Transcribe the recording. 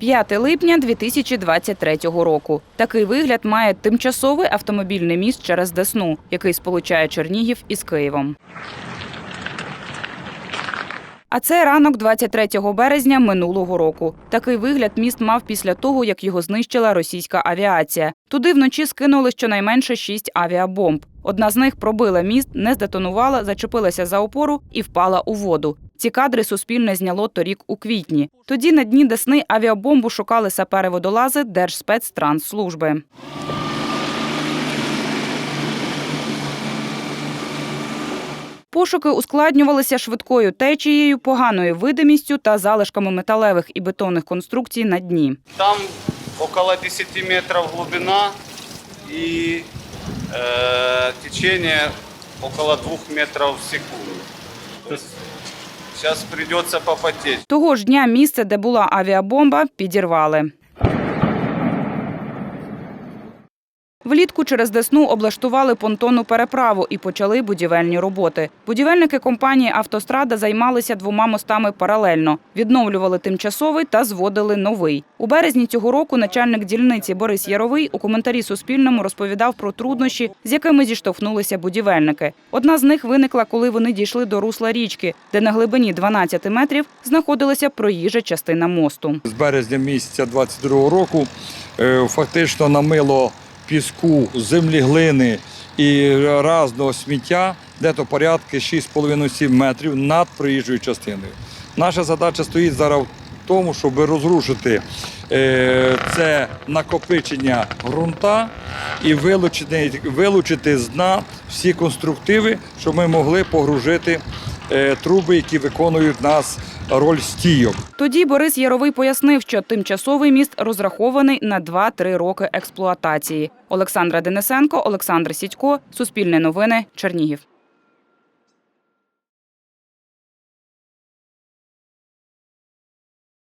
5 липня 2023 року. Такий вигляд має тимчасовий автомобільний міст через Десну, який сполучає Чернігів із Києвом. А це ранок 23 березня минулого року. Такий вигляд міст мав після того, як його знищила російська авіація. Туди вночі скинули щонайменше шість авіабомб. Одна з них пробила міст, не здетонувала, зачепилася за опору і впала у воду. Ці кадри суспільне зняло торік у квітні. Тоді на дні Десни авіабомбу шукали сапери-водолази Держспецтрансслужби. Пошуки ускладнювалися швидкою течією, поганою видимістю та залишками металевих і бетонних конструкцій на дні. Там около 10 метров глубина и э, течение около двух метров в секунду. То есть сейчас придется попотеть. Того ж дня місце, де була авіабомба, підірвали. Влітку через Десну облаштували понтонну переправу і почали будівельні роботи. Будівельники компанії «Автострада» займалися двома мостами паралельно, відновлювали тимчасовий та зводили новий. У березні цього року начальник дільниці Борис Яровий у коментарі Суспільному розповідав про труднощі, з якими зіштовхнулися будівельники. Одна з них виникла, коли вони дійшли до русла річки, де на глибині 12 метрів знаходилася проїжджа частина мосту. з березня місяця 22 року е, фактично намило піску, землі глини і разного сміття, де то порядки 6,5-7 метрів над проїжджою частиною. Наша задача стоїть зараз в тому, щоб розрушити е, це накопичення ґрунта і вилучити, вилучити з дна всі конструктиви, щоб ми могли погружити труби, які виконують нас роль стійок. Тоді Борис Яровий пояснив, що тимчасовий міст розрахований на 2-3 роки експлуатації. Олександра Денисенко, Олександр Сідько, Суспільне новини, Чернігів.